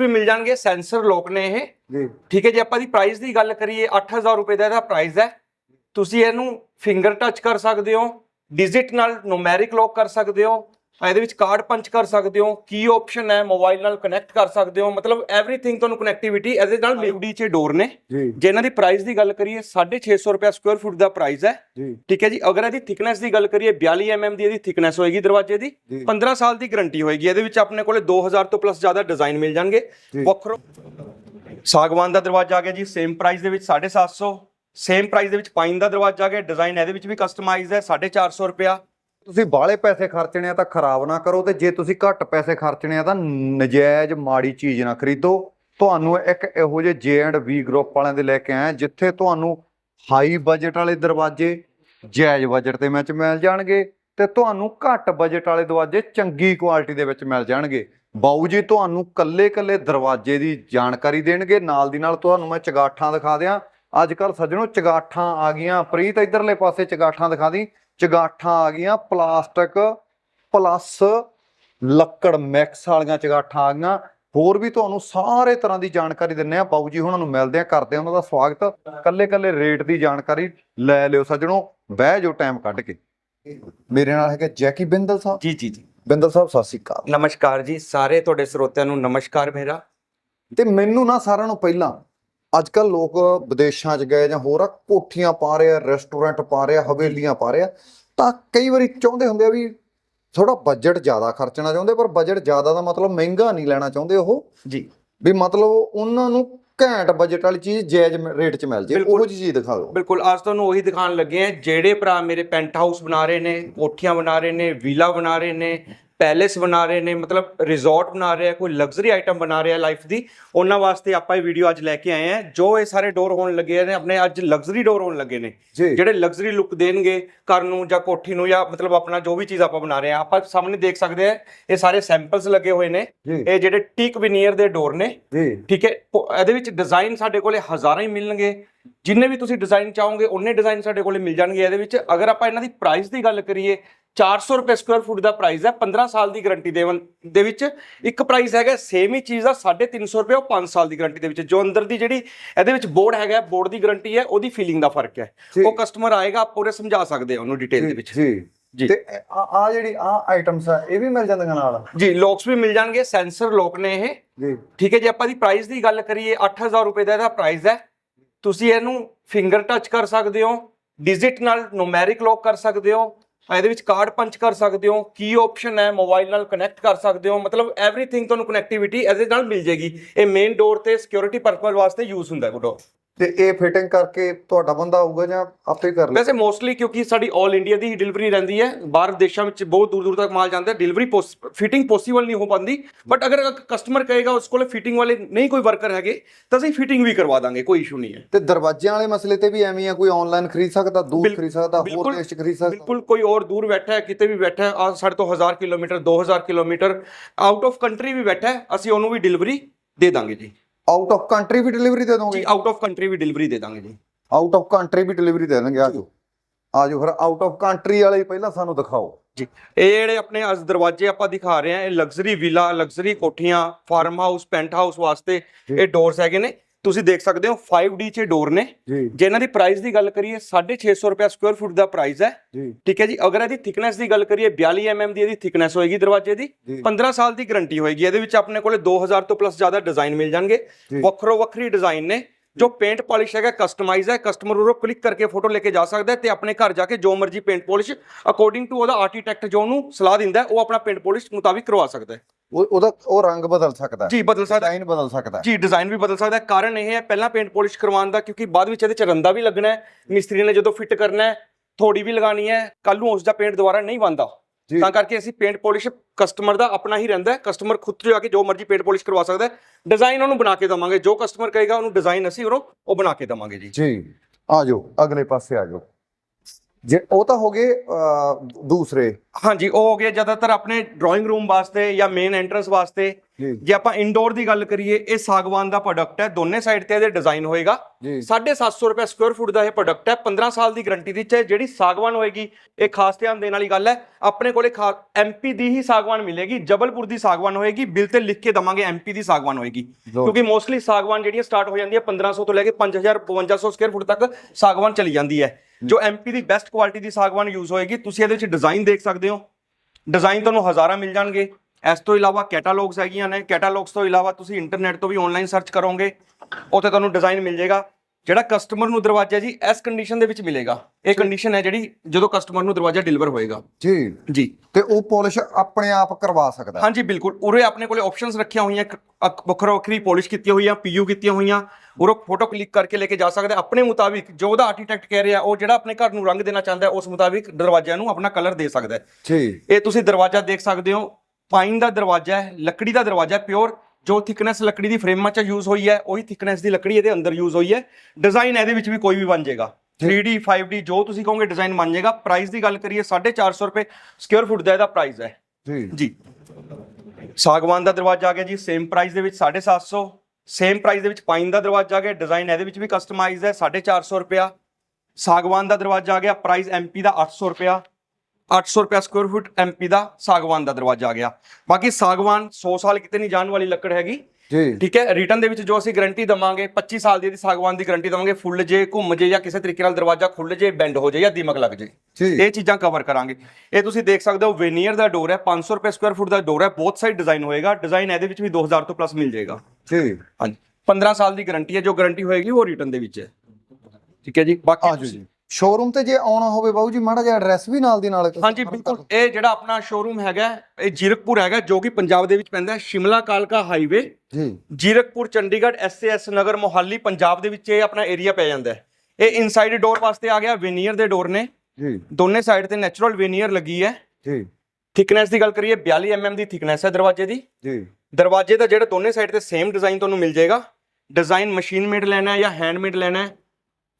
ਵੀ ਮਿਲ ਜਾਣਗੇ ਸੈਂਸਰ ਲੋਕ ਨੇ ਇਹ। ਜੀ। ਠੀਕ ਹੈ ਜੇ ਆਪਾਂ ਦੀ ਪ੍ਰਾਈਸ ਦੀ ਗੱਲ ਕਰੀਏ 8000 ਰੁਪਏ ਦਾ ਇਹਦਾ ਪ੍ਰਾਈਸ ਹੈ। ਤੁਸੀਂ ਇਹਨੂੰ ਫਿੰਗਰ ਟੱਚ ਕਰ ਸਕਦੇ ਹੋ ਡਿਜਿਟ ਨਾਲ ਨੂਮੈਰਿਕ ਲੌਕ ਕਰ ਸਕਦੇ ਹੋ ਇਹਦੇ ਵਿੱਚ ਕਾਰਡ ਪੰਚ ਕਰ ਸਕਦੇ ਹੋ ਕੀ ਆਪਸ਼ਨ ਹੈ ਮੋਬਾਈਲ ਨਾਲ ਕਨੈਕਟ ਕਰ ਸਕਦੇ ਹੋ ਮਤਲਬ ਐਵਰੀਥਿੰਗ ਤੁਹਾਨੂੰ ਕਨੈਕਟੀਵਿਟੀ ਇਹਦੇ ਨਾਲ ਮਿਲਦੀ ਚ ਡੋਰ ਨੇ। ਜੀ। ਇਹਨਾਂ ਦੀ ਪ੍ਰਾਈਸ ਦੀ ਗੱਲ ਕਰੀਏ 650 ਰੁਪਏ ਸਕੁਅਰ ਫੁੱਟ ਦਾ ਪ੍ਰਾਈਸ ਹੈ। ਠੀਕ ਹੈ ਜੀ ਅਗਰ ਇਹਦੀ ਥਿਕਨੈਸ ਦੀ ਗੱਲ ਕਰੀਏ 42 mm ਦੀ ਇਹਦੀ ਥਿਕਨੈਸ ਹੋਏਗੀ ਦਰਵਾਜ਼ੇ ਦੀ। ਜੀ। 15 ਸਾਲ ਦੀ ਗਾਰੰਟੀ ਹੋਏਗੀ ਇਹਦੇ ਵਿੱਚ ਆਪਣੇ ਕੋਲੇ 2000 ਤੋਂ ਪਲੱਸ ਜ਼ਿਆਦਾ ਡਿਜ਼ਾਈਨ ਮਿਲ ਜਾਣਗੇ। ਵੱਖਰੋ ਸਾਗਵਾਨ ਦਾ ਦਰਵਾਜ਼ਾ ਆ ਗਿਆ ਜੀ ਸੇਮ ਪ੍ਰਾਈਸ ਦੇ ਵਿੱਚ 750 ਸੇਮ ਪ੍ਰਾਈਸ ਦੇ ਵਿੱਚ ਪਾਈਨ ਦਾ ਦਰਵਾਜ਼ਾ ਆ ਗਿਆ ਡਿਜ਼ਾਈਨ ਇਹਦੇ ਵਿੱਚ ਵੀ ਕਸਟਮਾਈਜ਼ਡ ਹੈ 450 ਰੁਪਿਆ ਤੁਸੀਂ ਬਾਹਲੇ ਪੈਸੇ ਖਰਚਣੇ ਆ ਤਾਂ ਖਰਾਬ ਨਾ ਕਰੋ ਤੇ ਜੇ ਤੁਸੀਂ ਘੱਟ ਪੈਸੇ ਖਰਚਣੇ ਆ ਤਾਂ ਨਜਾਇਜ਼ ਮਾੜੀ ਚੀਜ਼ ਨਾ ਖਰੀਦੋ। ਤੁਹਾਨੂੰ ਇੱਕ ਇਹੋ ਜਿਹੇ ਜੇ ਐਂਡ ਵੀ ਗਰੁੱਪ ਵਾਲਿਆਂ ਦੇ ਲੈ ਕੇ ਆਇਆ, ਜਿੱਥੇ ਤੁਹਾਨੂੰ ਹਾਈ ਬਜਟ ਵਾਲੇ ਦਰਵਾਜ਼ੇ, ਜਾਇਜ਼ ਬਜਟ ਦੇ ਵਿੱਚ ਮਿਲ ਜਾਣਗੇ ਤੇ ਤੁਹਾਨੂੰ ਘੱਟ ਬਜਟ ਵਾਲੇ ਦਰਵਾਜ਼ੇ ਚੰਗੀ ਕੁਆਲਿਟੀ ਦੇ ਵਿੱਚ ਮਿਲ ਜਾਣਗੇ। ਬਾਊ ਜੀ, ਤੁਹਾਨੂੰ ਕੱਲੇ-ਕੱਲੇ ਦਰਵਾਜ਼ੇ ਦੀ ਜਾਣਕਾਰੀ ਦੇਣਗੇ, ਨਾਲ ਦੀ ਨਾਲ ਤੁਹਾਨੂੰ ਮੈਂ ਚਗਾਠਾਂ ਦਿਖਾ ਦਿਆਂ। ਅੱਜ ਕੱਲ ਸੱਜਣੋ, ਚਗਾਠਾਂ ਆ ਗਈਆਂ। ਪ੍ਰੀਤ, ਇਧਰਲੇ ਪਾਸੇ ਚਗਾਠਾਂ ਦਿਖਾ ਦੀ। ਚਗਾਠਾਂ ਆ ਗਈਆਂ ਪਲਾਸਟਿਕ ਪਲੱਸ ਲੱਕੜ ਮਿਕਸ ਵਾਲੀਆਂ ਚਗਾਠਾਂ ਆ ਗਈਆਂ। ਹੋਰ ਵੀ ਤੁਹਾਨੂੰ ਸਾਰੇ ਤਰ੍ਹਾਂ ਦੀ ਜਾਣਕਾਰੀ ਦਿੰਨੇ ਆ ਬਾਊ ਜੀ ਉਹਨਾਂ ਨੂੰ ਮਿਲਦੇ ਆ ਕਰਦੇ ਆ ਉਹਨਾਂ ਦਾ ਸਵਾਗਤ। ਕੱਲੇ ਕੱਲੇ ਰੇਟ ਦੀ ਜਾਣਕਾਰੀ ਲੈ ਲਿਓ ਸੱਜਣੋ। ਬਹਿ ਜਾਓ ਟਾਈਮ ਕੱਢ ਕੇ। ਮੇਰੇ ਨਾਲ ਹੈਗਾ ਜੈਕੀ ਬਿੰਦਲ ਸਾਹਿਬ। ਜੀ ਜੀ ਜੀ। ਬਿੰਦਲ ਸਾਹਿਬ ਸਤਿ ਸ਼੍ਰੀ ਅਕਾਲ। ਨਮਸਕਾਰ ਜੀ। ਸਾਰੇ ਤੁਹਾਡੇ ਸਰੋਤਿਆਂ ਨੂੰ ਨਮਸਕਾਰ ਮੇਰਾ। ਤੇ ਮੈਨੂੰ ਨਾ ਸਾਰਿਆਂ ਨੂੰ ਪਹਿਲਾਂ ਅੱਜ ਕੱਲ ਲੋਕ ਵਿਦੇਸ਼ਾਂ 'ਚ ਗਏ ਜਾਂ ਹੋਰ ਆ ਕੋਠੀਆਂ ਪਾ ਰਹੇ ਆ ਰੈਸਟੋਰੈਂਟ ਪਾ ਰਹੇ ਆ ਹਵੇਲੀਆਂ ਪਾ ਰਹੇ ਆ ਤਾਂ ਕਈ ਵਾਰੀ ਚਾਹੁੰਦੇ ਹੁੰਦੇ ਆ ਵੀ ਥੋੜਾ ਬਜਟ ਜ਼ਿਆਦਾ ਖਰਚਣਾ ਚਾਹੁੰਦੇ ਪਰ ਬਜਟ ਜ਼ਿਆਦਾ ਦਾ ਮਤਲਬ ਮਹਿੰਗਾ ਨਹੀਂ ਲੈਣਾ ਚਾਹੁੰਦੇ ਉਹ। ਜੀ। ਵੀ ਮਤਲਬ ਉਹਨਾਂ ਨੂੰ ਘੈਂਟ ਬਜਟ ਵਾਲੀ ਚੀਜ਼ ਜਾਇਜ਼ ਰੇਟ 'ਚ ਮਿਲ ਜੇ। ਉਹੋ ਜਿਹੀ ਚੀਜ਼ ਦਿਖਾ ਦਿਓ। ਬਿਲਕੁਲ ਅੱਜ ਤੁਹਾਨੂੰ ਉਹੀ ਦਿਖਾਉਣ ਲੱਗੇ ਆ ਜਿਹੜੇ ਭਰਾ ਮੇਰੇ ਪੈਂਟ ਹਾਊਸ ਬਣਾ ਰਹੇ ਨੇ ਕੋਠੀਆਂ ਬਣਾ ਰਹੇ ਨੇ ਵਿਲਾ ਬਣਾ ਰਹੇ ਨੇ ਪੈਲੇਸ ਬਣਾ ਰਹੇ ਨੇ ਮਤਲਬ ਰਿਜ਼ੋਰਟ ਬਣਾ ਰਹੇ ਆ ਕੋਈ ਲਗਜ਼ਰੀ ਆਈਟਮ ਬਣਾ ਰਹੇ ਆ ਲਾਈਫ ਦੀ ਉਹਨਾਂ ਵਾਸਤੇ ਆਪਾਂ ਇਹ ਵੀਡੀਓ ਅੱਜ ਲੈ ਕੇ ਆਏ ਆ ਜੋ ਇਹ ਸਾਰੇ ਡੋਰ ਹੋਣ ਲੱਗੇ ਨੇ ਆਪਣੇ ਅੱਜ ਲਗਜ਼ਰੀ ਡੋਰ ਹੋਣ ਲੱਗੇ ਨੇ। ਜਿਹੜੇ ਲਗਜ਼ਰੀ ਲੁੱਕ ਦੇਣਗੇ ਘਰ ਨੂੰ ਜਾਂ ਕੋਠੀ ਨੂੰ ਜਾਂ ਮਤਲਬ ਆਪਣਾ ਜੋ ਵੀ ਚੀਜ਼ ਆਪਾਂ ਬਣਾ ਰਹੇ ਆ ਆਪਾਂ ਸਾਹਮਣੇ ਦੇਖ ਸਕਦੇ ਆ ਇਹ ਸਾਰੇ ਸੈਂਪਲਸ ਲੱਗੇ ਹੋਏ ਨੇ। ਇਹ ਜਿਹੜੇ ਟੀਕ ਵਿਨੀਅਰ ਦੇ ਡੋਰ ਨੇ ਠੀਕ ਹੈ ਇਹਦੇ ਵਿੱਚ ਡਿਜ਼ਾਈਨ ਸਾਡੇ ਕੋਲੇ ਹਜ਼ਾਰਾਂ ਹੀ ਮਿਲਣਗੇ। ਜਿੰਨੇ ਵੀ ਤੁਸੀਂ ਡਿਜ਼ਾਈਨ ਚਾਹੋਗੇ ਉਹਨੇ ਡਿਜ਼ਾਈਨ ਸਾਡੇ ਕੋਲੇ ਮਿਲ ਜਾਣਗੇ ਇਹਦੇ ਵਿੱਚ। ਅਗਰ ਆਪਾਂ ਇਹਨਾਂ ਦੀ ਪ੍ਰਾਈਸ ਦੀ ਗੱਲ ਕਰੀਏ 400 ਰੁਪਏ ਸਕੁਅਰ ਫੁੱਟ ਦਾ ਪ੍ਰਾਈਸ ਹੈ 15 ਸਾਲ ਦੀ ਗਾਰੰਟੀ ਦੇਵਨ ਦੇ ਵਿੱਚ ਇੱਕ ਪ੍ਰਾਈਸ ਹੈਗਾ ਸੇਮ ਹੀ ਚੀਜ਼ ਦਾ 350 ਰੁਪਏ ਉਹ 5 ਸਾਲ ਦੀ ਗਾਰੰਟੀ ਦੇ ਵਿੱਚ ਜੋ ਅੰਦਰ ਦੀ ਜਿਹੜੀ ਇਹਦੇ ਵਿੱਚ ਬੋਰਡ ਹੈਗਾ ਬੋਰਡ ਦੀ ਗਾਰੰਟੀ ਹੈ ਉਹਦੀ ਫੀਲਿੰਗ ਦਾ ਫ਼ਰਕ ਹੈ। ਉਹ ਕਸਟਮਰ ਆਏਗਾ ਆਪਾਂ ਉਹਨੇ ਸਮਝਾ ਸਕਦੇ ਹਾਂ ਉਹਨੂੰ ਡਿਟੇਲ ਦੇ ਵਿੱਚ। ਜੀ ਜੀ। ਤੇ ਆ ਆ ਜਿਹੜੀ ਆ ਆਈਟਮਸ ਆ ਇਹ ਵੀ ਮਿਲ ਜਾਂਦੀਆਂ ਨਾਲ? ਜੀ ਲੌਕਸ ਵੀ ਮਿਲ ਜਾਣਗੇ ਸੈਂਸਰ ਲੋਕ ਨੇ ਇਹ। ਜੀ। ਠੀਕ ਹੈ ਜੇ ਆਪਾਂ ਦੀ ਪ੍ਰਾਈਸ ਦੀ ਗੱਲ ਕਰੀਏ 8000 ਰੁਪਏ ਦਾ ਇਹਦਾ ਪ੍ਰਾਈਸ ਹੈ। ਤੁਸੀਂ ਇਹਨੂੰ ਫਿੰਗਰ ਟੱਚ ਕਰ ਸਕਦੇ ਹੋ ਡਿਜਿਟ ਨਾਲ ਨੂਮੈਰਿਕ ਲੌਕ ਕਰ ਸਕਦੇ ਹੋ ਇਹਦੇ ਵਿੱਚ ਕਾਰਡ ਪੰਚ ਕਰ ਸਕਦੇ ਹੋ ਕੀ ਆਪਸ਼ਨ ਹੈ ਮੋਬਾਈਲ ਨਾਲ ਕਨੈਕਟ ਕਰ ਸਕਦੇ ਹੋ, ਮਤਲਬ ਐਵਰੀਥਿੰਗ ਤੁਹਾਨੂੰ ਕਨੈਕਟੀਵਿਟੀ ਇਹਦੇ ਨਾਲ ਮਿਲ ਜੇਗੀ ਇਹ ਮੇਨ ਡੋਰ ਤੇ ਸਿਕਿਉਰਿਟੀ ਪਰਪਸ ਵਾਸਤੇ ਯੂਜ਼ ਹੁੰਦਾ ਹੈ ਡੋਰ ਤੇ ਇਹ ਫਿਟਿੰਗ ਕਰਕੇ ਤੁਹਾਡਾ ਬੰਦਾ ਆਊਗਾ ਜਾਂ ਆਪੇ ਕਰ ਲੈ ਵੈਸੇ ਮੋਸਟਲੀ ਕਿਉਂਕਿ ਸਾਡੀ 올 ਇੰਡੀਆ ਦੀ ਹੀ ਡਿਲੀਵਰੀ ਰਹਿੰਦੀ ਹੈ। ਬਾਹਰ ਦੇਸ਼ਾਂ ਵਿੱਚ ਬਹੁਤ ਦੂਰ ਦੂਰ ਤੱਕ ਮਾਲ ਜਾਂਦਾ ਹੈ। ਡਿਲੀਵਰੀ ਫਿਟਿੰਗ ਪੋਸੀਬਲ ਨਹੀਂ ਹੋ ਪਾਉਂਦੀ। ਬਟ ਅਗਰ ਕਸਟਮਰ ਕਹੇਗਾ ਉਸ ਕੋਲੇ ਫਿਟਿੰਗ ਵਾਲੇ ਨਹੀਂ ਕੋਈ ਵਰਕਰ ਹੈਗੇ ਤਾਂ ਅਸੀਂ ਫਿਟਿੰਗ ਵੀ ਕਰਵਾ ਦਾਂਗੇ ਕੋਈ ਇਸ਼ੂ ਨਹੀਂ ਹੈ। ਤੇ ਦਰਵਾਜ਼ਿਆਂ ਵਾਲੇ ਮਸਲੇ ਤੇ ਵੀ ਐਵੇਂ ਆ ਕੋਈ ਆਨਲਾਈਨ ਖਰੀਦ ਸਕਦਾ ਦੂਰ ਖਰੀਦ ਸਕਦਾ ਹੋਰ ਦੇਸ਼ ਖਰੀਦ ਸਕਦਾ। ਬਿਲਕੁਲ ਕੋਈ ਹੋਰ ਦੂਰ ਬੈਠਾ ਹੈ ਕਿਤੇ ਵੀ ਬੈਠਾ ਹੈ ਸਾਡੇ ਤੋਂ 1000 kilometre 2000 kilometre out of country ਵੀ ਬੈਠਾ ਹੈ ਅਸੀਂ ਉਹਨੂੰ ਵੀ ਡਿਲੀਵਰੀ ਦੇ ਦਾਂਗੇ ਜੀ। ਆਊਟ ਆਫ ਕੰਟਰੀ ਵੀ ਡਿਲੀਵਰੀ ਦੇ ਦੋਗੇ? ਜੀ ਆਊਟ ਆਫ ਕੰਟਰੀ ਵੀ ਡਿਲੀਵਰੀ ਦੇ ਦਾਂਗੇ ਜੀ। ਆਊਟ ਆਫ ਕੰਟਰੀ ਵੀ ਡਿਲੀਵਰੀ ਦੇ ਦੇਣਗੇ ਆਜੋ ਆਜੋ ਫਿਰ ਆਊਟ ਆਫ ਕੰਟਰੀ ਵਾਲੇ ਪਹਿਲਾਂ ਸਾਨੂੰ ਦਿਖਾਓ। ਜੀ ਇਹ ਜਿਹੜੇ ਆਪਣੇ ਅੱਜ ਦਰਵਾਜ਼ੇ ਆਪਾਂ ਦਿਖਾ ਰਹੇ ਹਾਂ ਇਹ ਲਗਜ਼ਰੀ ਵਿਲਾ ਲਗਜ਼ਰੀ ਕੋਠੀਆਂ ਫਾਰਮ ਹਾਊਸ ਪੈਂਟ ਹਾਊਸ ਵਾਸਤੇ ਇਹ ਡੋਰਸ ਹੈਗੇ ਨੇ। ਤੁਸੀਂ ਦੇਖ ਸਕਦੇ ਹੋ 5D ਚ ਡੋਰ ਨੇ। ਜੀ। ਇਹਨਾਂ ਦੀ ਪ੍ਰਾਈਸ ਦੀ ਗੱਲ ਕਰੀਏ 650 ਰੁਪਏ ਸਕੁਅਰ ਫੁੱਟ ਦਾ ਪ੍ਰਾਈਸ ਹੈ। ਠੀਕ ਹੈ ਜੀ? ਅਗਰ ਇਹਦੀ ਥਿਕਨੈਸ ਦੀ ਗੱਲ ਕਰੀਏ 42 mm ਦੀ ਇਹਦੀ ਥਿਕਨੈਸ ਹੋਏਗੀ ਦਰਵਾਜ਼ੇ ਦੀ। ਜੀ। 15 ਸਾਲ ਦੀ ਗਾਰੰਟੀ ਹੋਏਗੀ। ਇਹਦੇ ਵਿੱਚ ਆਪਣੇ ਕੋਲੇ 2000 ਤੋਂ ਪਲੱਸ ਜ਼ਿਆਦਾ ਡਿਜ਼ਾਈਨ ਮਿਲ ਜਾਣਗੇ। ਵੱਖਰੋ ਵੱਖਰੀ ਡਿਜ਼ਾਈਨ ਨੇ। ਜੋ ਪੇਂਟ ਪਾਲਿਸ਼ ਹੈਗਾ ਕਸਟਮਾਈਜ਼ ਹੈ। ਕਸਟਮਰ ਉਹ ਕਲਿੱਕ ਕਰਕੇ ਫੋਟੋ ਲੈ ਕੇ ਜਾ ਸਕਦਾ ਹੈ ਤੇ ਆਪਣੇ ਘਰ ਜਾ ਕੇ ਜੋ ਮਰਜ਼ੀ ਪੇਂਟ ਪਾਲਿਸ਼ ਅਕੋਰਡਿੰਗ ਟੂ ਉਹਦਾ ਆਰਕੀਟੈਕਟ ਜੋ ਉਹਨੂੰ ਸਲਾਹ ਦਿੰਦਾ ਹੈ, ਉਹ ਆਪਣਾ ਪੇਂਟ ਪਾਲਿਸ਼ ਮੁਤਾਬਿਕ ਕਰਵਾ ਸਕਦਾ ਹੈ। ਉਹ ਉਹਦਾ ਉਹ ਰੰਗ ਬਦਲ ਸਕਦਾ ਹੈ। ਜੀ ਬਦਲ ਸਕਦਾ ਹੈ। ਡਿਜ਼ਾਈਨ ਬਦਲ ਸਕਦਾ ਹੈ। ਜੀ ਡਿਜ਼ਾਈਨ ਵੀ ਬਦਲ ਸਕਦਾ ਹੈ। ਕਾਰਨ ਇਹ ਹੈ ਪਹਿਲਾਂ ਪੇਂਟ ਪਾਲਿਸ਼ ਕਰਵਾਉਣ ਦਾ ਕਿਉਂਕਿ ਬਾਅਦ ਵਿੱਚ ਇਹਦੇ ਚ ਰੰਦਾ ਵੀ ਲੱਗਣਾ ਹੈ। ਮਿਸਤਰੀ ਨੇ ਜਦੋਂ ਫਿੱਟ ਕਰਨਾ ਹੈ ਥੋੜੀ ਵੀ ਲਗਾਣੀ ਹੈ ਕੱਲ ਨੂੰ ਉਸ ਦਾ ਪੇਂਟ ਦੁਬਾਰਾ ਨਹੀਂ ਬਣਦਾ। ਜੀ। ਤਾਂ ਕਰਕੇ ਅਸੀਂ ਪੇਂਟ ਪਾਲਿਸ਼ ਕਸਟਮਰ ਦਾ ਆਪਣਾ ਹੀ ਰਹਿੰਦਾ ਹੈ। ਕਸਟਮਰ ਖੁਦ ਤੋਂ ਜਾ ਕੇ ਜੋ ਮਰਜ਼ੀ ਪੇਂਟ ਪਾਲਿਸ਼ ਕਰਵਾ ਸਕਦਾ ਹੈ। ਡਿਜ਼ਾਈਨ ਉਹਨੂੰ ਬਣਾ ਕੇ ਦਵਾਂਗੇ। ਜੋ ਕਸਟਮਰ ਕਹੇਗਾ ਉਹਨੂੰ ਡਿਜ਼ਾਈਨ ਅਸੀਂ ਉਹਨੂੰ ਉਹ ਬਣਾ ਕੇ ਦਵਾਂਗੇ ਜੀ। ਜੀ। ਆਜੋ ਅਗਲੇ ਪਾਸੇ ਆਜੋ ਜੇ ਉਹ ਤਾਂ ਹੋ ਗਏ ਦੂਸਰੇ। ਹਾਂਜੀ ਉਹ ਹੋ ਗਿਆ ਜ਼ਿਆਦਾਤਰ ਆਪਣੇ ਡਰਾਇੰਗ ਰੂਮ ਵਾਸਤੇ ਜਾਂ ਮੇਨ ਐਂਟਰੈਂਸ ਵਾਸਤੇ। ਜੀ। ਆਪਾਂ ਇਨਡੋਰ ਦੀ ਗੱਲ ਕਰੀਏ ਇਹ ਸਾਗਵਾਨ ਦਾ ਪ੍ਰੋਡਕਟ ਹੈ ਦੋਨੇ ਸਾਈਡ ਤੇ ਇਹਦੇ ਡਿਜ਼ਾਈਨ ਹੋਏਗਾ। ਜੀ। 750 ਰੁਪਏ ਸਕੁਅਰ ਫੁੱਟ ਦਾ ਇਹ ਪ੍ਰੋਡਕਟ ਹੈ 15 ਸਾਲ ਦੀ ਗਾਰੰਟੀ ਦੀ ਚ ਜਿਹੜੀ ਸਾਗਵਾਨ ਹੋਏਗੀ ਇਹ ਖਾਸ ਧਿਆਨ ਦੇਣ ਵਾਲੀ ਗੱਲ ਹੈ। ਆਪਣੇ ਕੋਲੇ ਐਮਪੀ ਦੀ ਹੀ ਸਾਗਵਾਨ ਮਿਲੇਗੀ ਜਬਲਪੁਰ ਦੀ ਸਾਗਵਾਨ ਹੋਏਗੀ ਬਿੱਲ ਤੇ ਲਿਖ ਕੇ ਦਵਾਂਗੇ ਐਮਪੀ ਦੀ ਸਾਗਵਾਨ ਹੋਏਗੀ। ਕਿਉਂਕਿ ਮੋਸਟਲੀ ਸਾਗਵਾਨ ਜਿਹੜੀਆਂ ਸਟਾਰਟ ਹੋ ਜਾਂਦੀ ਹੈ 1500 ਤੋਂ ਲੈ ਕੇ 5000 5200 ਸਕੁਅਰ ਫੁੱਟ ਤੱਕ ਸਾਗਵਾਨ ਚਲੀ ਜਾਂਦੀ ਹੈ। ਜੋ ਐਮਪੀ ਦੀ ਬੈਸਟ ਕੁਆਲਿਟੀ ਦੀ ਸਾਗਵਾਨ ਯੂਜ਼ ਹੋਏਗੀ, ਤੁਸੀਂ ਇਹਦੇ ਵਿੱਚ ਡਿਜ਼ਾਈਨ ਦੇਖ ਸਕਦੇ ਹੋ। ਡਿਜ਼ਾਈਨ ਤੁਹਾਨੂੰ ਹਜ਼ਾਰਾਂ ਮਿਲ ਜਾਣਗੇ। ਇਸ ਤੋਂ ਇਲਾਵਾ ਕੈਟਾਲੌਗਸ ਹੈਗੀਆਂ ਨੇ। ਕੈਟਾਲੌਗਸ ਤੋਂ ਇਲਾਵਾ ਤੁਸੀਂ ਇੰਟਰਨੈਟ ਤੋਂ ਵੀ ਆਨਲਾਈਨ ਸਰਚ ਕਰੋਗੇ। ਉੱਥੇ ਤੁਹਾਨੂੰ ਡਿਜ਼ਾਈਨ ਮਿਲ ਜਾਏਗਾ। ਜਿਹੜਾ ਕਸਟਮਰ ਨੂੰ ਦਰਵਾਜ਼ਾ ਜੀ ਇਸ ਕੰਡੀਸ਼ਨ ਦੇ ਵਿੱਚ ਮਿਲੇਗਾ। ਇਹ ਕੰਡੀਸ਼ਨ ਹੈ ਜਿਹੜੀ ਜਦੋਂ ਕਸਟਮਰ ਨੂੰ ਦਰਵਾਜ਼ਾ ਡਿਲੀਵਰ ਹੋਏਗਾ। ਜੀ। ਜੀ। ਤੇ ਉਹ ਪਾਲਿਸ਼ ਆਪਣੇ ਆਪ ਕਰਵਾ ਸਕਦਾ। ਹਾਂਜੀ ਬਿਲਕੁਲ। ਉਰੇ ਆਪਣੇ ਕੋਲੇ ਆਪਸ਼ਨਸ ਰੱਖੀਆਂ ਹੋਈਆਂ ਵੱਖਰੋ ਵੱਖਰੀ ਪਾਲਿਸ਼ ਕੀਤੀਆਂ ਹੋਈਆਂ ਪੀਯੂ ਕੀਤੀਆਂ ਹੋਈਆਂ ਉਰੋਂ ਫੋਟੋ ਕਲਿੱਕ ਕਰਕੇ ਲੈ ਕੇ ਜਾ ਸਕਦੇ। ਆਪਣੇ ਮੁਤਾਬਿਕ ਜੋ ਉਹਦਾ ਆਰਕੀਟੈਕਟ ਕਹਿ ਰਿਹਾ ਉਹ ਜਿਹੜਾ ਆਪਣੇ ਘਰ ਨੂੰ ਰੰਗ ਦੇਣਾ ਚਾਹੁੰਦਾ ਉਸ ਮੁਤਾਬਿਕ ਦਰਵਾਜ਼ਿਆਂ ਨੂੰ ਆਪਣਾ ਕਲਰ ਦੇ ਸਕਦਾ ਹੈ। ਜੀ। ਇਹ ਤੁਸੀਂ ਦਰਵਾਜ਼ਾ ਦੇਖ ਸਕਦੇ ਹੋ। ਪਾਈਨ ਦਾ ਦਰਵਾਜ਼ਾ ਹੈ ਲੱਕੜੀ ਦਾ ਦਰਵਾਜ਼ਾ ਹੈ ਪਿਓਰ ਜੋ ਥਿਕਨੈਸ ਲੱਕੜੀ ਦੀ ਫਰੇਮਾਂ 'ਚ ਯੂਜ਼ ਹੋਈ ਹੈ ਉਹੀ ਥਿਕਨੈਸ ਦੀ ਲੱਕੜੀ ਇਹਦੇ ਅੰਦਰ ਯੂਜ਼ ਹੋਈ ਹੈ। ਡਿਜ਼ਾਈਨ ਇਹਦੇ ਵਿੱਚ ਵੀ ਕੋਈ ਵੀ ਬਣ ਜਾਏਗਾ। 3D 5D ਜੋ ਤੁਸੀਂ ਕਹੋਗੇ ਡਿਜ਼ਾਈਨ ਬਣ ਜਾਏਗਾ। ਪ੍ਰਾਈਸ ਦੀ ਗੱਲ ਕਰੀਏ 450 ਰੁਪਏ ਸਕੁਅਰ ਫੁੱਟ ਦਾ ਇਹਦਾ ਪ੍ਰਾਈਸ ਹੈ। ਜੀ। ਜੀ। ਸਾਗਵਾਨ ਦਾ ਦਰਵਾਜ਼ਾ ਆ ਗਿਆ ਜੀ ਸੇਮ ਪ੍ਰਾਈਸ ਦੇ ਵਿੱਚ 750 ਸੇਮ ਪ੍ਰਾਈਸ ਦੇ ਵਿੱਚ ਪਾਈਨ ਦਾ ਦਰਵਾਜ਼ਾ ਆ ਗਿਆ ਡਿਜ਼ਾਈਨ ਇਹਦੇ ਵਿੱਚ ਵੀ ਕਸਟਮਾਈਜ਼ਡ ਹੈ 450 ਰੁਪਿਆ ਸਾਗਵਾਨ ਦਾ ਦਰਵਾਜ਼ਾ ਆ ਗਿਆ ਪ੍ਰਾਈਸ ਐਮਪੀ ਦਾ 800 ਰੁਪਿਆ 800 ਰੁਪਿਆ ਸਕੁਅਰ ਫੁੱਟ ਐਮਪੀ ਦਾ ਸਾਗਵਾਨ ਦਾ ਦਰਵਾਜ਼ਾ ਆ ਗਿਆ। ਬਾਕੀ ਸਾਗਵਾਨ 100 ਸਾਲ ਕਿਤੇ ਨਹੀਂ ਜਾਣ ਵਾਲੀ ਲੱਕੜ ਹੈਗੀ। ਜੀ। ਠੀਕ ਹੈ ਰਿਟਰਨ ਦੇ ਵਿੱਚ ਜੋ ਅਸੀਂ ਗਾਰੰਟੀ ਦਵਾਂਗੇ 25 ਸਾਲ ਦੀ ਇਹਦੀ ਸਾਗਵਾਨ ਦੀ ਗਾਰੰਟੀ ਦਵਾਂਗੇ ਫੁੱਲ ਜੇ ਘੁੰਮ ਜੇ ਜਾਂ ਕਿਸੇ ਤਰੀਕੇ ਨਾਲ ਦਰਵਾਜ਼ਾ ਖੁੱਲ ਜੇ ਬੈਂਡ ਹੋ ਜੇ ਜਾਂ ਦੀਮਕ ਲੱਗ ਜੇ। ਇਹ ਚੀਜ਼ਾਂ ਕਵਰ ਕਰਾਂਗੇ। ਇਹ ਤੁਸੀਂ ਦੇਖ ਸਕਦੇ ਹੋ ਵੇਨੀਅਰ ਦਾ ਡੋਰ ਹੈ 500 ਰੁਪਏ ਸਕੁਅਰ ਫੁੱਟ ਦਾ ਡੋਰ ਹੈ ਬੋਥ ਸਾਈਡ ਡਿਜ਼ਾਈਨ ਹੋਏਗਾ। ਡਿਜ਼ਾਈਨ ਇਹਦੇ ਵਿੱਚ ਵੀ 2000 ਤੋਂ ਪਲੱਸ ਮਿਲ ਜਾਏਗਾ। ਜੀ। ਹਾਂਜੀ। 15 ਸਾਲ ਦੀ ਗਾਰੰਟੀ ਹੈ ਜੋ ਗਾਰੰਟੀ ਹੋਏਗੀ ਉਹ ਰਿਟਰਨ ਦੇ ਵਿੱਚ ਹੈ। ਠੀਕ ਹੈ ਜੀ? ਬਾਕੀ ਆਜੋ ਜੀ। ਸ਼ੋਰੂਮ ਤੇ ਜੇ ਆਉਣਾ ਹੋਵੇ ਬਾਬੂ ਜੀ ਮਾੜਾ ਜਿਹਾ ਐਡਰੈਸ ਵੀ ਨਾਲ ਦੀ ਨਾਲ ਹਾਂਜੀ ਬਿਲਕੁਲ। ਇਹ ਜਿਹੜਾ ਆਪਣਾ ਸ਼ੋਰੂਮ ਹੈਗਾ ਇਹ ਜੀਰਕਪੁਰ ਹੈਗਾ ਜੋ ਕਿ ਪੰਜਾਬ ਦੇ ਵਿੱਚ ਪੈਂਦਾ ਹੈ ਸ਼ਿਮਲਾ ਕਾਲਕਾ ਹਾਈਵੇ ਜੀ। ਜੀਰਕਪੁਰ ਚੰਡੀਗੜ੍ਹ ਐਸਏਐਸ ਨਗਰ ਮੋਹਾਲੀ ਪੰਜਾਬ ਦੇ ਵਿੱਚ ਇਹ ਆਪਣਾ ਏਰੀਆ ਪੈ ਜਾਂਦਾ ਹੈ। ਇਹ ਇਨਸਾਈਡ ਡੋਰ ਵਾਸਤੇ ਆ ਗਿਆ ਵੇਨੀਅਰ ਦੇ ਡੋਰ ਨੇ। ਜੀ। ਦੋਨੇ ਸਾਈਡ ਤੇ ਨੈਚੁਰਲ ਵੇਨੀਅਰ ਲੱਗੀ ਹੈ। ਜੀ। ਥਿਕਨੈਸ ਦੀ ਗੱਲ ਕਰੀਏ 42 mm ਦੀ ਥਿਕਨੈਸ ਹੈ ਦਰਵਾਜ਼ੇ ਦੀ। ਜੀ। ਦਰਵਾਜ਼ੇ ਦਾ ਜਿਹੜਾ ਦੋਨੇ ਸਾਈਡ ਤੇ ਸੇਮ ਡਿਜ਼ਾਈਨ ਤੁਹਾਨੂੰ ਮਿਲ ਜਾਏਗਾ। ਡਿਜ਼ਾਈਨ ਮਸ਼ੀਨ ਮੇਡ ਲੈਣਾ ਹੈ ਜਾਂ ਹੈਂਡਮੇਡ ਲੈਣਾ ਹੈ।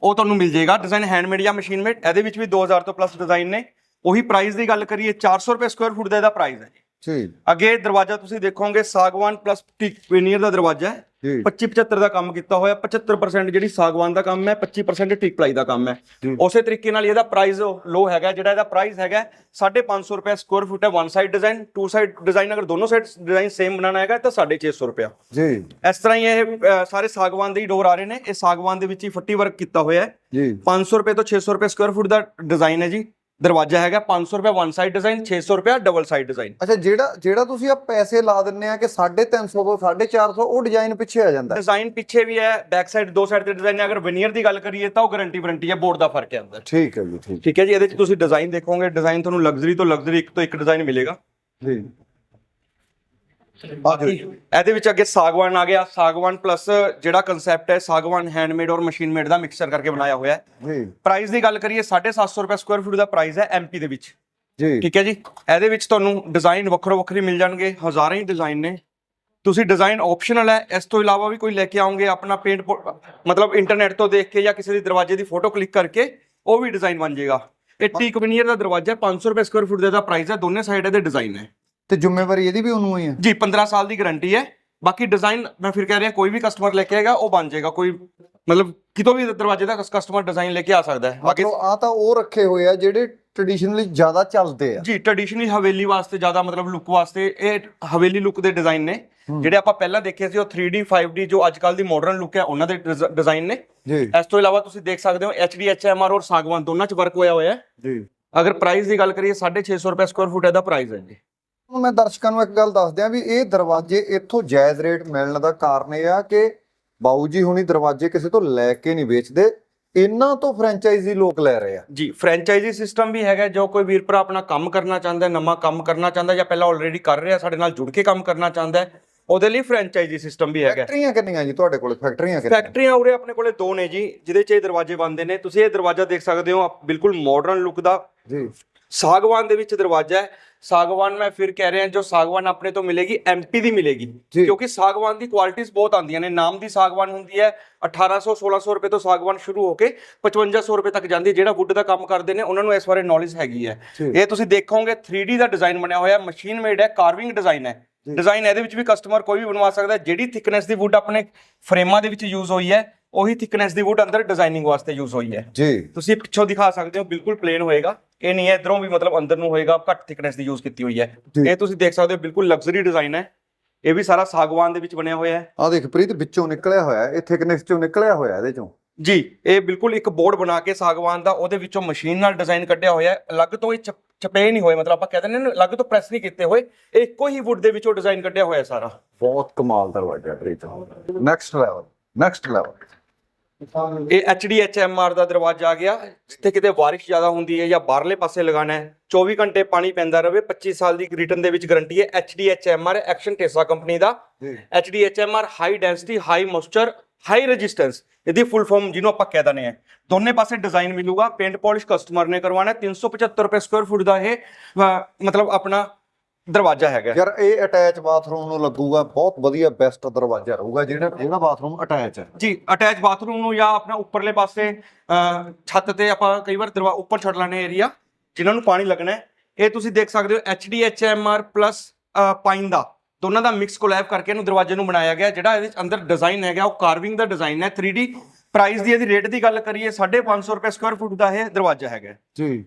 ਉਹ ਤੁਹਾਨੂੰ ਮਿਲ ਜਾਏਗਾ। ਡਿਜ਼ਾਈਨ ਹੈਂਡਮੇਡ ਜਾਂ ਮਸ਼ੀਨ ਮੇਡ ਇਹਦੇ ਵਿੱਚ ਵੀ 2000 ਤੋਂ ਪਲੱਸ ਡਿਜ਼ਾਈਨ ਨੇ। ਉਹੀ ਪ੍ਰਾਈਸ ਦੀ ਗੱਲ ਕਰੀਏ 400 ਰੁਪਏ ਸਕੁਅਰ ਫੁੱਟ ਦਾ ਇਹਦਾ ਪ੍ਰਾਈਸ ਹੈ। ਜੀ ਜੀ ਅੱਗੇ ਦਰਵਾਜ਼ਾ ਤੁਸੀਂ ਦੇਖੋਗੇ ਸਾਗਵਾਨ ਪਲੱਸ ਟਿਕ ਵੇਨੀਅਰ ਦਾ ਦਰਵਾਜ਼ਾ ਹੈ। 25 75 ਦਾ ਕੰਮ ਕੀਤਾ ਹੋਇਆ 75% ਜਿਹੜੀ ਸਾਗਵਾਨ ਦਾ ਕੰਮ ਹੈ 25% ਟਿਕ ਪਲਾਈ ਦਾ ਕੰਮ ਹੈ। ਉਸੇ ਤਰੀਕੇ ਨਾਲ ਇਹਦਾ ਪ੍ਰਾਈਸ ਲੋ ਹੈਗਾ ਜਿਹੜਾ ਇਹਦਾ ਪ੍ਰਾਈਸ ਹੈਗਾ 550 ਰੁਪਏ ਸਕੁਅਰ ਫੁੱਟ ਹੈ one side design two side design ਅਗਰ ਦੋਨੋਂ ਸਾਈਡ ਡਿਜ਼ਾਈਨ ਸੇਮ ਬਣਾਉਣਾ ਹੈਗਾ ਤਾਂ 650 ਰੁਪਏ। ਜੀ। ਇਸ ਤਰ੍ਹਾਂ ਹੀ ਇਹ ਸਾਰੇ ਸਾਗਵਾਨ ਦੇ ਹੀ ਡੋਰ ਆ ਰਹੇ ਨੇ ਇਹ ਸਾਗਵਾਨ ਦੇ ਵਿੱਚ ਹੀ ਫੱਟੀ ਵਰਕ ਕੀਤਾ ਹੋਇਆ ਹੈ। ਜੀ। 500 ਰੁਪਏ ਤੋਂ 600 ਰੁਪਏ ਸਕੁਅਰ ਫੁੱਟ ਦਾ ਡਿਜ਼ਾਈਨ ਹੈ ਜੀ। ਦਰਵਾਜ਼ਾ ਹੈਗਾ 500 ਰੁਪਏ ਵਨ ਸਾਈਡ ਡਿਜ਼ਾਈਨ 600 ਰੁਪਏ ਡਬਲ ਸਾਈਡ ਡਿਜ਼ਾਈਨ ਅੱਛਾ ਜਿਹੜਾ ਜਿਹੜਾ ਤੁਸੀਂ ਆ ਪੈਸੇ ਲਾ ਦਿੰਨੇ ਆ ਕਿ 350 ਤੋਂ 450 ਉਹ ਡਿਜ਼ਾਈਨ ਪਿੱਛੇ ਆ ਜਾਂਦਾ। ਡਿਜ਼ਾਈਨ ਪਿੱਛੇ ਵੀ ਹੈ ਬੈਕ ਸਾਈਡ ਦੋ ਸਾਈਡ ਤੇ ਡਿਜ਼ਾਈਨ ਹੈ। ਅਗਰ ਵਨੀਅਰ ਦੀ ਗੱਲ ਕਰੀਏ ਤਾਂ ਉਹ ਗਾਰੰਟੀ ਵਾਰੰਟੀ ਹੈ ਬੋਰਡ ਦਾ ਫ਼ਰਕ ਹੈ ਅੰਦਰ। ਠੀਕ ਹੈ ਜੀ ਠੀਕ। ਠੀਕ ਹੈ ਜੀ ਇਹਦੇ ਚ ਤੁਸੀਂ ਡਿਜ਼ਾਈਨ ਦੇਖੋਗੇ। ਡਿਜ਼ਾਈਨ ਤੁਹਾਨੂੰ ਲਗਜ਼ਰੀ ਤੋਂ ਲਗਜ਼ਰੀ ਇੱਕ ਤੋਂ ਇੱਕ ਡਿਜ਼ਾਈਨ ਮਿਲੇਗਾ। ਜੀ। ਬਾਕੀ ਇਹਦੇ ਵਿੱਚ ਅੱਗੇ ਸਾਗਵਾਨ ਆ ਗਿਆ। ਸਾਗਵਾਨ ਪਲੱਸ ਜਿਹੜਾ ਕਨਸੈਪਟ ਹੈ ਸਾਗਵਾਨ ਹੈਂਡਮੇਡ ਔਰ ਮਸ਼ੀਨ ਮੇਡ ਦਾ ਮਿਕਸਚਰ ਕਰਕੇ ਬਣਾਇਆ ਹੋਇਆ ਹੈ। ਜੀ। ਪ੍ਰਾਈਸ ਦੀ ਗੱਲ ਕਰੀਏ 750 ਰੁਪਏ ਸਕੁਅਰ ਫੁੱਟ ਦਾ ਪ੍ਰਾਈਸ ਹੈ ਐਮਪੀ ਦੇ ਵਿੱਚ। ਜੀ। ਠੀਕ ਹੈ ਜੀ? ਇਹਦੇ ਵਿੱਚ ਤੁਹਾਨੂੰ ਡਿਜ਼ਾਈਨ ਵੱਖਰੋ ਵੱਖਰੇ ਮਿਲ ਜਾਣਗੇ। ਹਜ਼ਾਰਾਂ ਹੀ ਡਿਜ਼ਾਈਨ ਨੇ। ਤੁਸੀਂ ਡਿਜ਼ਾਈਨ ਆਪਸ਼ਨਲ ਹੈ। ਇਸ ਤੋਂ ਇਲਾਵਾ ਵੀ ਕੋਈ ਲੈ ਕੇ ਆਉਂਗੇ ਆਪਣਾ ਪੇਂਟ ਮਤਲਬ ਇੰਟਰਨੈਟ ਤੋਂ ਦੇਖ ਕੇ ਜਾਂ ਕਿਸੇ ਦੀ ਦਰਵਾਜ਼ੇ ਦੀ ਫੋਟੋ ਕਲਿੱਕ ਕਰਕੇ ਉਹ ਵੀ ਡਿਜ਼ਾਈਨ ਬਣ ਜਾਏਗਾ। ਇਹ ਟੀਕ ਵਨੀਅਰ ਦਾ ਦਰਵਾਜ਼ਾ ਹੈ 500 ਰੁਪਏ ਸਕੁਅਰ ਫੁੱਟ ਦਾ ਪ੍ਰਾਈਸ ਹੈ। ਦੋਨੇ ਸਾਈਡ ਇਹਦੇ ਡਿਜ਼ਾਈਨ ਹੈ ਤੇ ਜ਼ਿੰਮੇਵਾਰੀ ਇਹਦੀ ਵੀ ਉਹਨੂੰ ਹੀ ਹੈ। ਜੀ 15 ਸਾਲ ਦੀ ਗਾਰੰਟੀ ਹੈ। ਬਾਕੀ ਡਿਜ਼ਾਈਨ ਮੈਂ ਫਿਰ ਕਹਿ ਰਿਹਾ ਕੋਈ ਵੀ ਕਸਟਮਰ ਲੈ ਕੇ ਆਏਗਾ ਉਹ ਬਣ ਜਾਏਗਾ। ਕੋਈ ਮਤਲਬ ਕਿਤੋਂ ਵੀ ਦਰਵਾਜ਼ੇ ਦਾ ਕਸਟਮਰ ਡਿਜ਼ਾਈਨ ਲੈ ਕੇ ਆ ਸਕਦਾ ਹੈ। ਬਾਕੀ ਆ ਤਾਂ ਉਹ ਰੱਖੇ ਹੋਏ ਆ ਜਿਹੜੇ ਟ੍ਰੈਡੀਸ਼ਨਲੀ ਜ਼ਿਆਦਾ ਚੱਲਦੇ ਆ। ਜੀ ਟ੍ਰੈਡੀਸ਼ਨਲੀ ਹਵੇਲੀ ਵਾਸਤੇ ਜ਼ਿਆਦਾ ਮਤਲਬ ਲੁੱਕ ਵਾਸਤੇ ਇਹ ਹਵੇਲੀ ਲੁੱਕ ਦੇ ਡਿਜ਼ਾਈਨ ਨੇ। ਜਿਹੜੇ ਆਪਾਂ ਪਹਿਲਾਂ ਦੇਖੇ ਸੀ ਉਹ 3D 5D ਜੋ ਅੱਜ ਕੱਲ ਦੀ ਮਾਡਰਨ ਲੁੱਕ ਹੈ ਉਹਨਾਂ ਦੇ ਡਿਜ਼ਾਈਨ ਨੇ। ਜੀ। ਇਸ ਤੋਂ ਇਲਾਵਾ ਤੁਸੀਂ ਦੇਖ ਸਕਦੇ ਹੋ HD HMR ਔਰ ਸਾਗਵਾਨ ਦੋਨਾਂ 'ਚ ਵਰਕ ਹੋਇਆ ਹੋਇਆ ਹੈ। ਜੀ। ਅਗਰ ਪ੍ਰਾਈਸ ਦੀ ਗੱਲ ਕਰੀਏ 650 ਰੁਪਏ ਸਕੁਅਰ ਫੁੱਟ ਇਹਦਾ ਪ੍ਰਾਈਸ ਹੈ ਜੀ। ਮੈਂ ਦਰਸ਼ਕਾਂ ਨੂੰ ਇੱਕ ਗੱਲ ਦੱਸ ਦਿਆਂ ਵੀ ਇਹ ਦਰਵਾਜ਼ੇ ਇੱਥੋਂ ਜਾਇਜ਼ ਰੇਟ ਮਿਲਣ ਦਾ ਕਾਰਨ ਇਹ ਆ ਕਿ ਬਾਊ ਜੀ ਹੁਣੀ ਦਰਵਾਜ਼ੇ ਕਿਸੇ ਤੋਂ ਲੈ ਕੇ ਨਹੀਂ ਵੇਚਦੇ ਇਹਨਾਂ ਤੋਂ ਫਰੈਂਚਾਈਜ਼ੀ ਲੋਕ ਲੈ ਰਹੇ ਆ। ਜੀ ਫਰੈਂਚਾਈਜ਼ੀ ਸਿਸਟਮ ਵੀ ਹੈਗਾ ਜੋ ਕੋਈ ਵੀਰ ਭਰਾ ਆਪਣਾ ਕੰਮ ਕਰਨਾ ਚਾਹੁੰਦਾ ਨਵਾਂ ਕੰਮ ਕਰਨਾ ਚਾਹੁੰਦਾ ਜਾਂ ਪਹਿਲਾਂ ਆਲਰੇਡੀ ਕਰ ਰਿਹਾ ਸਾਡੇ ਨਾਲ ਜੁੜ ਕੇ ਕੰਮ ਕਰਨਾ ਚਾਹੁੰਦਾ ਉਹਦੇ ਲਈ ਫਰੈਂਚਾਈਜ਼ੀ ਸਿਸਟਮ ਵੀ ਹੈਗਾ। ਫੈਕਟਰੀਆਂ ਕਿੰਨੀਆਂ ਜੀ ਤੁਹਾਡੇ ਕੋਲ? ਫੈਕਟਰੀਆਂ ਕਿੰਨੀਆਂ? ਫੈਕਟਰੀਆਂ ਉਰੇ ਆਪਣੇ ਕੋਲੇ ਦੋ ਨੇ ਜੀ ਜਿਹਦੇ 'ਚ ਇਹ ਦਰਵਾਜ਼ੇ ਬਣਦੇ ਨੇ। ਤੁਸੀਂ ਇਹ ਦਰਵਾਜ਼ਾ ਦੇਖ ਸਕਦੇ ਹੋ ਬਿਲਕੁਲ ਮਾਡਰਨ ਲੁੱਕ ਦਾ। ਜੀ। ਸਾਗਵਾਨ ਦੇ ਵਿੱਚ ਦਰਵਾਜ਼ਾ ਹੈ। ਸਾਗਵਾਨ ਮੈਂ ਫਿਰ ਕਹਿ ਰਿਹਾ ਜੋ ਸਾਗਵਾਨ ਆਪਣੇ ਤੋਂ ਮਿਲੇਗੀ ਐਮਪੀ ਦੀ ਮਿਲੇਗੀ। ਕਿਉਂਕਿ ਸਾਗਵਾਨ ਦੀ ਕੁਆਲਿਟੀਆਂ ਬਹੁਤ ਆਉਂਦੀਆਂ ਨੇ ਨਾਮ ਦੀ ਸਾਗਵਾਨ ਹੁੰਦੀ ਹੈ 1800 1600 ਰੁਪਏ ਤੋਂ ਸਾਗਵਾਨ ਸ਼ੁਰੂ ਹੋ ਕੇ 5500 ਰੁਪਏ ਤੱਕ ਜਾਂਦੀ ਹੈ ਜਿਹੜਾ ਵੁੱਡ ਦਾ ਕੰਮ ਕਰਦੇ ਨੇ ਉਹਨਾਂ ਨੂੰ ਇਸ ਬਾਰੇ ਨੌਲੇਜ ਹੈਗੀ ਹੈ। ਇਹ ਤੁਸੀਂ ਦੇਖੋਗੇ 3D ਦਾ ਡਿਜ਼ਾਈਨ ਬਣਿਆ ਹੋਇਆ ਮਸ਼ੀਨ ਮੇਡ ਹੈ ਕਾਰਵਿੰਗ ਡਿਜ਼ਾਈਨ ਹੈ। ਡਿਜ਼ਾਈਨ ਇਹਦੇ ਵਿੱਚ ਵੀ ਕਸਟਮਰ ਕੋਈ ਵੀ ਬਣਵਾ ਸਕਦਾ। ਜਿਹੜੀ ਥਿਕਨੈਸ ਦੀ ਵੁੱਡ ਆਪਣੇ ਫਰੇਮਾਂ ਦੇ ਵਿੱਚ ਯੂਜ਼ ਹੋਈ ਹੈ ਉਹੀ ਥਿਕਨੈਸ ਦੀ ਵੁੱਡ ਅੰਦਰ ਡਿਜ਼ਾਈਨਿੰਗ ਵਾਸਤੇ ਯੂਜ਼ ਹੋਈ ਹੈ। ਜੀ। ਤੁਸੀਂ ਪਿੱਛੋਂ ਦਿਖਾ ਸਕਦੇ ਹੋ ਬਿਲਕੁਲ ਪਲੇਨ ਹੋਏਗਾ। ਇਹ ਨਹੀਂ ਹੈ ਇਧਰੋਂ ਵੀ ਮਤਲਬ ਅੰਦਰ ਨੂੰ ਹੋਏਗਾ ਘੱਟ ਥਿਕਨੈਸ ਦੀ ਯੂਜ਼ ਕੀਤੀ ਹੋਈ ਹੈ। ਇਹ ਤੁਸੀਂ ਦੇਖ ਸਕਦੇ ਹੋ ਬਿਲਕੁਲ ਲਗਜ਼ਰੀ ਡਿਜ਼ਾਈਨ ਹੈ। ਇਹ ਵੀ ਸਾਰਾ ਸਾਗਵਾਨ ਦੇ ਵਿੱਚ ਬਣਿਆ ਹੋਇਆ ਹੈ। ਆ ਦੇਖ ਪ੍ਰੀਤ ਵਿੱਚੋਂ ਨਿਕਲਿਆ ਹੋਇਆ ਹੈ, ਇਹ ਥਿਕਨੈਸ ਚੋਂ ਨਿਕਲਿਆ ਹੋਇਆ ਇਹਦੇ ਚੋਂ। ਜੀ ਇਹ ਬਿਲਕੁਲ ਇੱਕ ਬੋਰਡ ਬਣਾ ਕੇ ਸਾਗਵਾਨ ਦਾ ਉਹਦੇ ਵਿੱਚੋਂ ਮਸ਼ੀਨ ਨਾਲ ਡਿਜ਼ਾਈਨ ਕੱਢਿਆ ਹੋਇਆ ਹੈ। ਅਲੱਗ ਤੋਂ ਇਹ ਚਪ- ਨਹੀਂ ਹੋਏ ਮਤਲਬ ਆਪਾਂ ਕਹਿੰਦੇ ਨੇ ਅਲੱਗ ਤੋਂ ਪ੍ਰੈਸ ਨਹੀਂ ਕੀਤੇ ਹੋਏ। ਇਹ ਇੱਕੋ ਹੀ ਵੁੱਡ ਦੇ ਵਿੱਚੋਂ ਡਿਜ਼ਾਈਨ ਕੱਢਿਆ ਹੋਇਆ ਸਾਰਾ। ਬਹੁਤ ਕਮਾਲ ਦਰਵਾਜ਼ਾ Preet. Next level next level ਇਹ HDHMR ਦਾ ਦਰਵਾਜ਼ਾ ਆ ਗਿਆ। ਜਿੱਥੇ ਕਿਤੇ ਬਾਰਿਸ਼ ਜ਼ਿਆਦਾ ਹੁੰਦੀ ਹੈ ਜਾਂ ਬਾਹਰਲੇ ਪਾਸੇ ਲਗਾਣਾ ਹੈ 24 ਘੰਟੇ ਪਾਣੀ ਪੈਂਦਾ ਰਹੇ 25 ਸਾਲ ਦੀ ਰਿਟਰਨ ਦੇ ਵਿੱਚ ਗਾਰੰਟੀ ਹੈ HDHMR ਐਕਸ਼ਨ ਟੇਸਾ ਕੰਪਨੀ ਦਾ। HDHMR high density high moisture high resistance ਇਹਦੀ ਫੁੱਲ ਫਾਰਮ ਜਿਹਨੂੰ ਆਪਾਂ ਕਹਿ ਦਿੰਦੇ ਆ ਦੋਨੇ ਪਾਸੇ ਡਿਜ਼ਾਈਨ ਮਿਲੂਗਾ ਪੇਂਟ ਪਾਲਿਸ਼ ਕਸਟਮਰ ਨੇ ਕਰਵਾਉਣਾ ਹੈ। 375 ਰੁਪਏ ਸਕੁਅਰ ਫੁੱਟ ਦਾ ਇਹ ਮਤਲਬ ਆਪਣਾ ਦਰਵਾਜ਼ਾ ਹੈਗਾ। ਯਾਰ ਇਹ ਅਟੈਚ ਬਾਥਰੂਮ ਨੂੰ ਲੱਗੂਗਾ ਬਹੁਤ ਵਧੀਆ ਬੈਸਟ ਦਰਵਾਜ਼ਾ ਰਹੂਗਾ ਜਿਹੜਾ ਇਹਦਾ ਬਾਥਰੂਮ ਅਟੈਚ ਹੈ। ਜੀ ਅਟੈਚ ਬਾਥਰੂਮ ਨੂੰ ਜਾਂ ਆਪਣਾ ਉੱਪਰਲੇ ਪਾਸੇ ਛੱਤ ਤੇ ਆਪਾਂ ਕਈ ਵਾਰ ਦਰਵਾ ਉੱਪਰ ਛੱਡ ਲੈਣੇ ਏਰੀਆ ਜਿਨ੍ਹਾਂ ਨੂੰ ਪਾਣੀ ਲੱਗਣਾ ਹੈ। ਇਹ ਤੁਸੀਂ ਦੇਖ ਸਕਦੇ ਹੋ HDHMR ਪਲੱਸ ਪਾਈਨ ਦਾ। ਦੋਨਾਂ ਦਾ ਮਿਕਸ ਕੋਲੈਬ ਕਰਕੇ ਇਹਨੂੰ ਦਰਵਾਜ਼ੇ ਨੂੰ ਬਣਾਇਆ ਗਿਆ ਜਿਹੜਾ ਇਹਦੇ ਵਿੱਚ ਅੰਦਰ ਡਿਜ਼ਾਈਨ ਹੈਗਾ ਉਹ ਕਾਰਵਿੰਗ ਦਾ ਡਿਜ਼ਾਈਨ ਹੈ। 3D ਪ੍ਰਾਈਸ ਦੀ ਇਹਦੀ ਰੇਟ ਦੀ ਗੱਲ ਕਰੀਏ 550 ਰੁਪਏ ਸਕੁਅਰ ਫੁੱਟ ਦਾ ਇਹ ਦਰਵਾਜ਼ਾ ਹੈਗਾ। ਜੀ।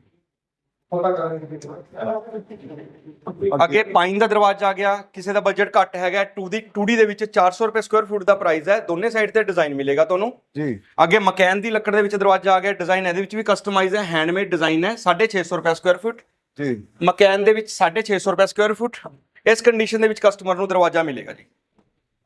ਅੱਗੇ ਪਾਈਨ ਦਾ ਦਰਵਾਜ਼ਾ ਆ ਗਿਆ ਕਿਸੇ ਦਾ ਬਜਟ ਘੱਟ ਹੈਗਾ 2D 2D ਦੇ ਵਿੱਚ 400 ਰੁਪਏ ਸਕੁਅਰ ਫੁੱਟ ਦਾ ਪ੍ਰਾਈਸ ਹੈ ਦੋਨੇ ਸਾਈਡ ਤੇ ਡਿਜ਼ਾਈਨ ਮਿਲੇਗਾ ਤੁਹਾਨੂੰ। ਜੀ। ਅੱਗੇ ਮਕੈਨ ਦੀ ਲੱਕੜ ਦੇ ਵਿੱਚ ਦਰਵਾਜ਼ਾ ਆ ਗਿਆ ਡਿਜ਼ਾਈਨ ਇਹਦੇ ਵਿੱਚ ਵੀ ਕਸਟਮਾਈਜ਼ ਹੈ ਹੈਂਡਮੇਡ ਡਿਜ਼ਾਈਨ ਹੈ 650 ਰੁਪਏ ਸਕੁਅਰ ਫੁੱਟ ਜੀ। ਮਕੈਨ ਦੇ ਵਿੱਚ 650 ਰੁਪਏ ਸਕੁਅਰ ਫੁੱਟ ਇਸ ਕੰਡੀਸ਼ਨ ਦੇ ਵਿੱਚ ਕਸਟਮਰ ਨੂੰ ਦਰਵਾਜ਼ਾ ਮਿਲੇਗਾ ਜੀ।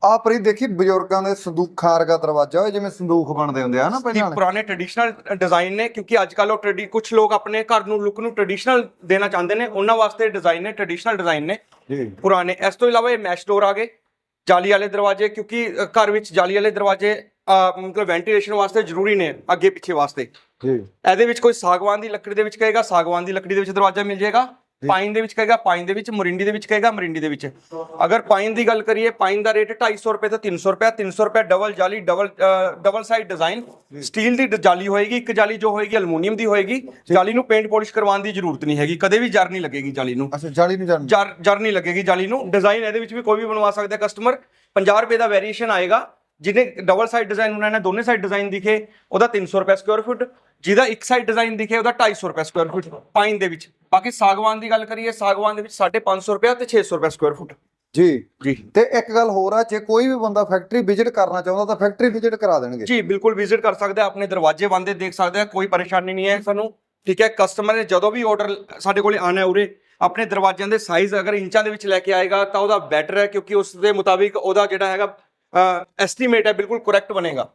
ਆ ਪ੍ਰੀਤ ਦੇਖੀ ਬਜ਼ੁਰਗਾਂ ਦੇ ਸੰਦੂਖਾਂ ਵਰਗਾ ਦਰਵਾਜ਼ਾ ਹੋਏ ਜਿਵੇਂ ਸੰਦੂਖ ਬਣਦੇ ਹੁੰਦੇ ਆ ਨਾ ਇਹ ਪਹਿਲਾਂ ਪੁਰਾਣੇ ਟ੍ਰੈਡੀਸ਼ਨਲ ਡਿਜ਼ਾਈਨ ਨੇ? ਕਿਉਂਕਿ ਅੱਜ ਕੱਲ ਉਹ ਟ੍ਰੈਡੀ ਕੁਝ ਲੋਕ ਆਪਣੇ ਘਰ ਨੂੰ ਲੁੱਕ ਨੂੰ ਟ੍ਰੈਡੀਸ਼ਨਲ ਦੇਣਾ ਚਾਹੁੰਦੇ ਨੇ ਉਹਨਾਂ ਵਾਸਤੇ ਡਿਜ਼ਾਈਨ ਨੇ ਟ੍ਰੈਡੀਸ਼ਨਲ ਡਿਜ਼ਾਈਨ ਨੇ। ਜੀ। ਪੁਰਾਣੇ। ਇਸ ਤੋਂ ਇਲਾਵਾ ਇਹ ਮੈਸ਼ ਡੋਰ ਆ ਗਏ ਜਾਲੀ ਵਾਲੇ ਦਰਵਾਜ਼ੇ ਕਿਉਂਕਿ ਅ, ਘਰ ਵਿੱਚ ਜਾਲੀ ਵਾਲੇ ਦਰਵਾਜ਼ੇ ਅ, ਮਤਲਬ ਵੈਂਟੀਲੇਸ਼ਨ ਵਾਸਤੇ ਜ਼ਰੂਰੀ ਨੇ ਅੱਗੇ ਪਿੱਛੇ ਵਾਸਤੇ। ਜੀ। ਇਹਦੇ ਵਿੱਚ ਕੋਈ ਸਾਗਵਾਨ ਦੀ ਲੱਕੜੀ ਦੇ ਵਿੱਚ ਕਹੇਗਾ ਸਾਗਵਾਨ ਦੀ ਲੱਕੜੀ ਦੇ ਵਿੱਚ ਦਰਵਾਜ਼ਾ ਮਿਲ ਜਾਏਗਾ। ਪਾਈਨ ਦੇ ਵਿੱਚ ਕਹੇਗਾ ਪਾਈਨ ਦੇ ਵਿੱਚ ਮੋਰਿੰਡੀ ਦੇ ਵਿੱਚ ਕਹੇਗਾ ਮੋਰਿੰਡੀ ਦੇ ਵਿੱਚ। ਅਗਰ ਪਾਈਨ ਦੀ ਗੱਲ ਕਰੀਏ ਪਾਈਨ ਦਾ ਰੇਟ 250 ਰੁਪਏ ਤੋਂ 300 ਰੁਪਏ 300 ਰੁਪਏ ਡਬਲ ਜਾਲੀ double double side design. Steel ਦੀ ਜਾਲੀ ਹੋਏਗੀ ਇੱਕ ਜਾਲੀ ਜੋ ਹੋਏਗੀ ਅਲਮੂਨੀਅਮ ਦੀ ਹੋਏਗੀ। ਜਾਲੀ ਨੂੰ ਪੇਂਟ ਪਾਲਿਸ਼ ਕਰਵਾਉਣ ਦੀ ਜ਼ਰੂਰਤ ਨਹੀਂ ਹੈਗੀ ਕਦੇ ਵੀ ਜਰ ਨਹੀਂ ਲੱਗੇਗੀ ਜਾਲੀ ਨੂੰ। ਅੱਛਾ ਜਾਲੀ ਨੂੰ ਜਰ ਜਰ ਨਹੀਂ ਲੱਗੇਗੀ ਜਾਲੀ ਨੂੰ। ਡਿਜ਼ਾਈਨ ਇਹਦੇ ਵਿੱਚ ਵੀ ਕੋਈ ਵੀ ਬਣਵਾ ਸਕਦਾ ਕਸਟਮਰ। 50 ਰੁਪਏ ਦਾ ਵੇਰੀਏਸ਼ਨ ਆਏਗਾ ਜਿਹਨੇ ਡਬਲ ਸਾਈਡ ਡਿਜ਼ਾਈਨ ਬਣਾਉਣਾ ਦੋਨੇ ਸਾਈਡ ਡਿਜ਼ਾਈਨ ਦਿਖੇ ਉਹਦਾ 300 ਰੁਪਏ ਸਕੁਅਰ ਫੁੱਟ ਜਿਹਦਾ ਇੱਕ ਸਾਈਡ ਡਿਜ਼ਾਈਨ ਦਿਖੇ ਉਹਦਾ 250 ਰੁਪਏ ਸਕੁਅਰ ਫੁੱਟ ਪਾਈਨ ਦੇ ਵਿੱਚ। ਬਾਕੀ ਸਾਗਵਾਨ ਦੀ ਗੱਲ ਕਰੀਏ ਸਾਗਵਾਨ ਦੇ ਵਿੱਚ 550 ਰੁਪਏ ਤੇ 600 ਰੁਪਏ ਸਕੁਅਰ ਫੁੱਟ ਜੀ। ਜੀ। ਤੇ ਇੱਕ ਗੱਲ ਹੋਰ ਆ ਜੇ ਕੋਈ ਵੀ ਬੰਦਾ ਫੈਕਟਰੀ ਵਿਜ਼ਿਟ ਕਰਨਾ ਚਾਹੁੰਦਾ ਤਾਂ ਫੈਕਟਰੀ ਵਿਜ਼ਿਟ ਕਰਾ ਦੇਣਗੇ। ਜੀ ਬਿਲਕੁਲ ਵਿਜ਼ਿਟ ਕਰ ਸਕਦੇ ਆਪਣੇ ਦਰਵਾਜ਼ੇ ਬੰਦੇ ਦੇਖ ਸਕਦੇ ਆ ਕੋਈ ਪਰੇਸ਼ਾਨੀ ਨਹੀਂ ਹੈ ਸਾਨੂੰ। ਠੀਕ ਹੈ ਕਸਟਮਰ ਨੇ ਜਦੋਂ ਵੀ ਆਰਡਰ ਸਾਡੇ ਕੋਲੇ ਆਣਾ ਹੈ ਉਰੇ ਆਪਣੇ ਦਰਵਾਜ਼ਿਆਂ ਦੇ ਸਾਈਜ਼ ਅਗਰ ਇੰਚਾਂ ਦੇ ਵਿੱਚ ਲੈ ਕੇ ਆਏਗਾ ਤਾਂ ਉਹਦਾ ਬੈਟਰ ਹੈ ਕਿਉਂਕਿ ਉਸ ਦੇ ਮੁਤਾਬਿਕ ਉਹਦਾ ਜਿਹੜਾ ਹੈਗਾ ਐਸਟੀਮੇਟ ਹੈ ਬਿਲਕੁਲ ਕਰੈਕਟ ਬਣੇਗਾ।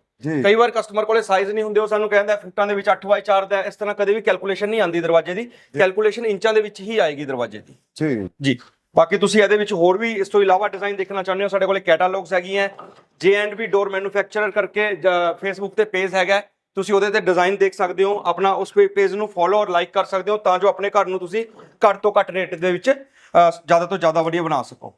ਕਈ ਵਾਰ ਕਸਟਮਰ ਕੋਲੇ ਸਾਈਜ਼ ਨਹੀਂ ਹੁੰਦੇ ਉਹ ਸਾਨੂੰ ਕਹਿੰਦਾ ਫੁੱਟਾਂ ਦੇ ਵਿੱਚ 8x4 ਦਾ ਹੈ। ਇਸ ਤਰ੍ਹਾਂ ਕਦੇ ਵੀ ਕੈਲਕੂਲੇਸ਼ਨ ਨਹੀਂ ਆਉਂਦੀ ਦਰਵਾਜ਼ੇ ਦੀ। ਕੈਲਕੂਲੇਸ਼ਨ ਇੰਚਾਂ ਦੇ ਵਿੱਚ ਹੀ ਆਏਗੀ ਦਰਵਾਜ਼ੇ ਦੀ। ਜੀ। ਜੀ। ਬਾਕੀ ਤੁਸੀਂ ਇਹਦੇ ਵਿੱਚ ਹੋਰ ਵੀ ਇਸ ਤੋਂ ਇਲਾਵਾ ਡਿਜ਼ਾਈਨ ਦੇਖਣਾ ਚਾਹੁੰਦੇ ਹੋ ਸਾਡੇ ਕੋਲੇ ਕੈਟਾਲੌਗਸ ਹੈਗੀਆਂ। J and V door manufacturer ਕਰਕੇ ਫੇਸਬੁੱਕ ਤੇ ਪੇਜ ਹੈਗਾ। ਤੁਸੀਂ ਉਹਦੇ ਤੇ ਡਿਜ਼ਾਈਨ ਦੇਖ ਸਕਦੇ ਹੋ ਆਪਣਾ ਉਸ ਪੇਜ ਨੂੰ ਫੋਲੋ ਔਰ ਲਾਈਕ ਕਰ ਸਕਦੇ ਹੋ ਤਾਂ ਜੋ ਆਪਣੇ ਘਰ ਨੂੰ ਤੁਸੀਂ ਘੱਟ ਤੋਂ ਘੱਟ ਰੇਟ ਦੇ ਵਿੱਚ ਜ਼ਿਆਦਾ ਤੋਂ ਜ਼ਿਆਦਾ ਵਧੀਆ ਬਣਾ ਸਕੋ।